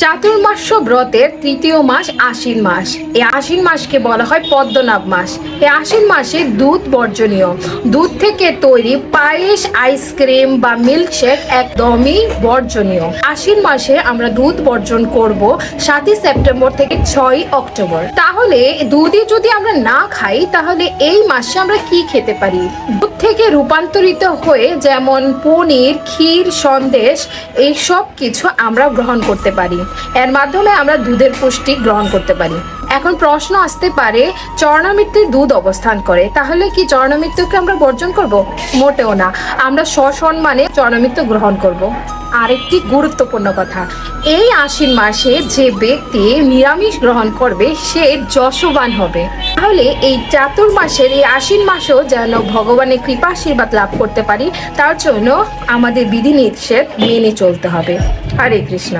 চাতুর্মাস্য ব্রতের তৃতীয় মাস আশ্বিন মাস। এই আশ্বিন মাসকে বলা হয় পদ্মনাভ মাস। এই আশ্বিন মাসে দুধ বর্জনীয়। দুধ থেকে তৈরি পায়েস, আইসক্রিম বা মিল্কশেক একদমই বর্জনীয়। আশ্বিন মাসে আমরা দুধ বর্জন করব সাতই সেপ্টেম্বর থেকে ছয়ই অক্টোবর। তাহলে দুধই যদি আমরা না খাই, তাহলে এই মাসে আমরা কি খেতে পারি? দুধ থেকে রূপান্তরিত হয়ে যেমন পনির, ক্ষীর, সন্দেশ, এই সব কিছু আমরা গ্রহণ করতে পারি। এর মাধ্যমে আমরা দুধের পুষ্টি গ্রহণ করতে পারি। এখন প্রশ্ন আসতে পারে চরণামৃত্যুর দুধ অবস্থান করে, তাহলে কি চরণামৃত্যুকে আমরা বর্জন করব? মোটেও না। আমরা সসম্মানে চরণামৃত্যু গ্রহণ করব। আরেকটি গুরুত্বপূর্ণ কথা, এই আশ্বিন মাসে যে ব্যক্তি নিরামিষ গ্রহণ করবে, সে যশবান হবে। তাহলে এই চাতুর্মাসের এই আশ্বিন মাসেও যেন ভগবানের কৃপা আশীর্বাদ লাভ করতে পারি, তার জন্য আমাদের বিধি নিষেধ মেনে চলতে হবে। হরে কৃষ্ণ।